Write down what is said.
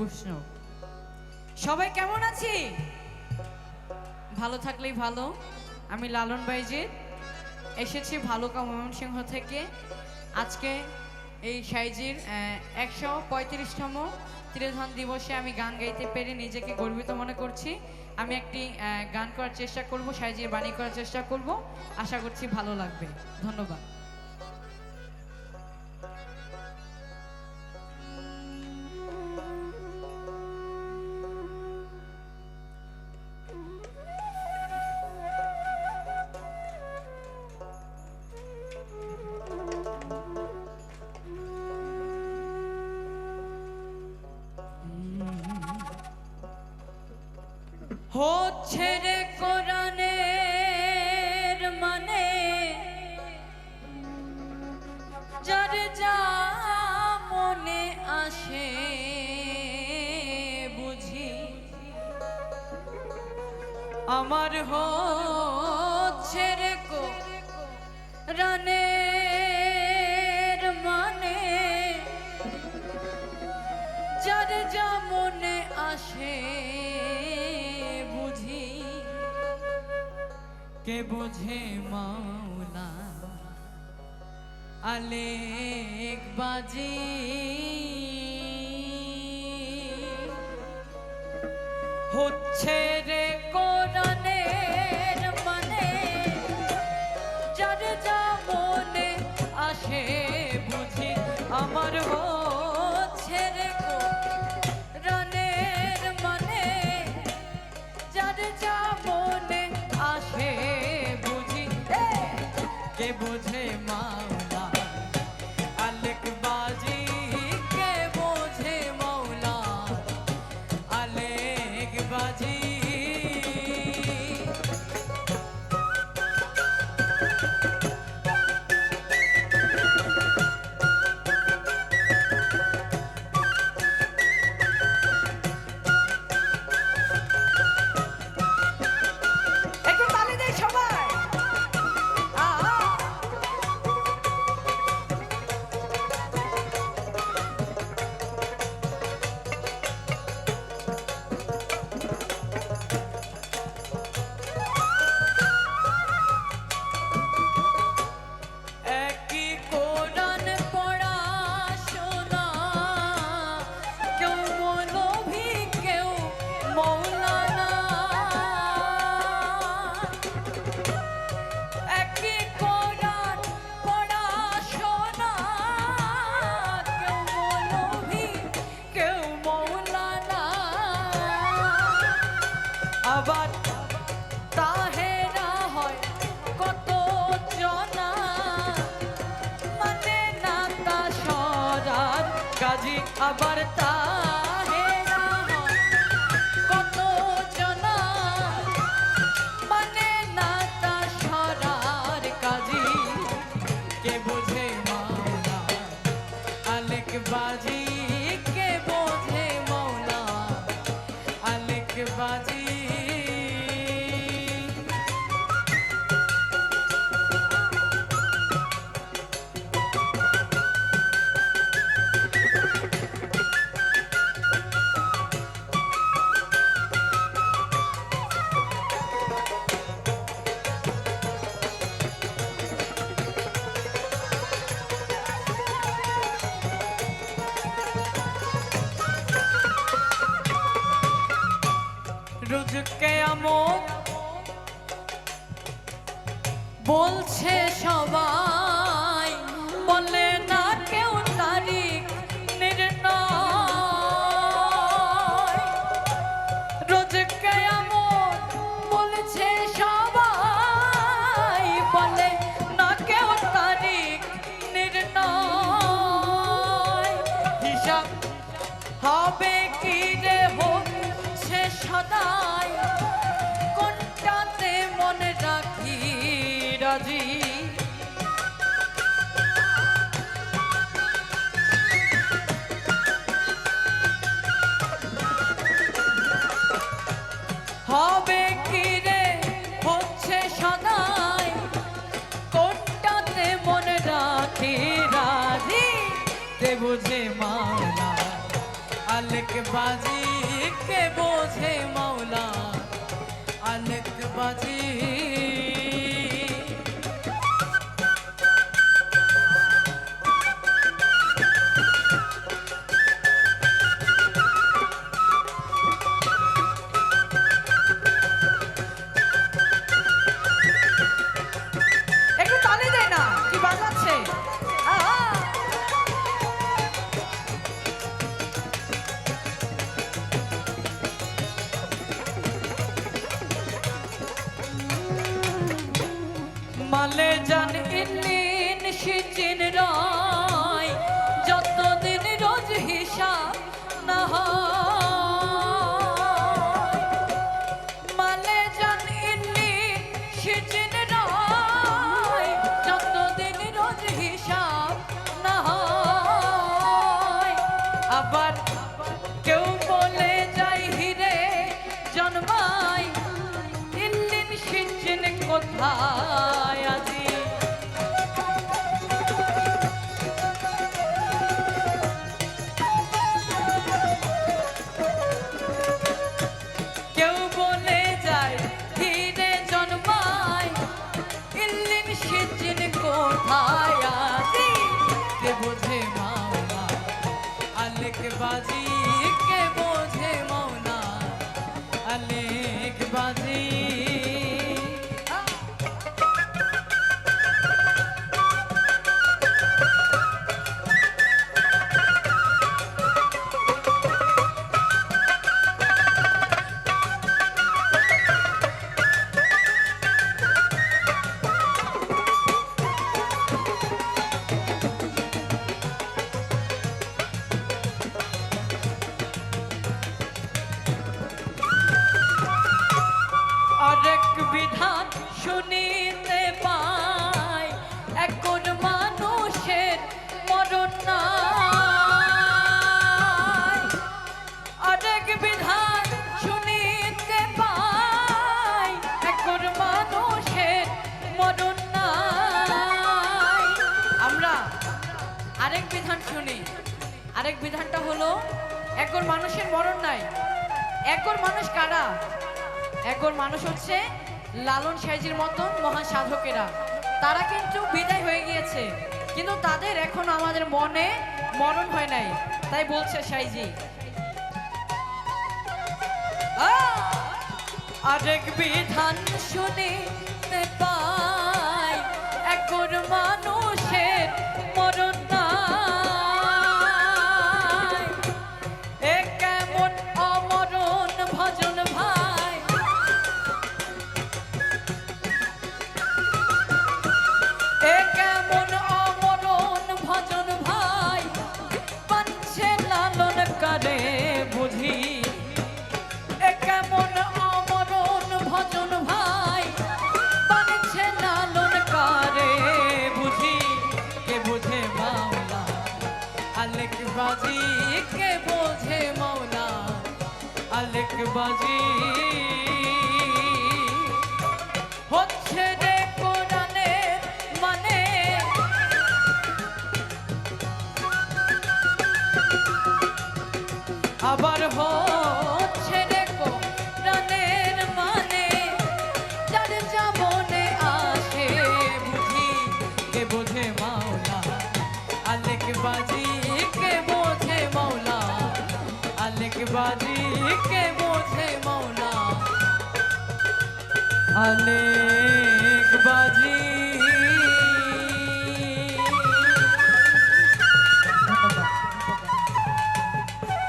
বৈষ্ণব সবাই কেমন আছি? ভালো থাকলেই ভালো। আমি লালন বাইজির। এসেছি ভালুকা ময়মনসিংহ থেকে। আজকে এই সাইজির একশো পঁয়ত্রিশতম ত্রিধন দিবসে আমি গান গাইতে পেরে নিজেকে গর্বিত মনে করছি। আমি একটি গান করার চেষ্টা করব, সাইজির বাণী করার চেষ্টা করব। আশা করছি ভালো লাগবে। ধন্যবাদ। রে কোরআনের মানে যার যা মনে আসে বুঝি। আমার হচ্ছে রে কোরআনের কে বোঝে মাওলা আলেক বাজি হচ্ছে সরার কাজী আবার তাহেরা রোজ কেমন বলছে সবাই বলে রাজি। হবে কি রে? হচ্ছে সদাই। কোনটাতে মনে রাখি রাজি? তে বুঝে মাওলা আলেক বাজি কে বোঝে মাওলা। 啊。বিধান শুনি। আরেক বিধানটা হলো, একর মানুষের মরণ নাই। একর মানুষ কারা? একর মানুষ হচ্ছে লালন সাইজির মতন মহান সাধকেরা তারা কিন্তু বিদায় হয়ে গিয়েছে, কিন্তু তাদের এখন আমাদের মনে মরণ হয় নাই। তাই বলছে সাইজি। আরেক বিধান শুনে পায় একর মানুষের বাজি। হচ্ছে রে মানে। আবার হয় আলে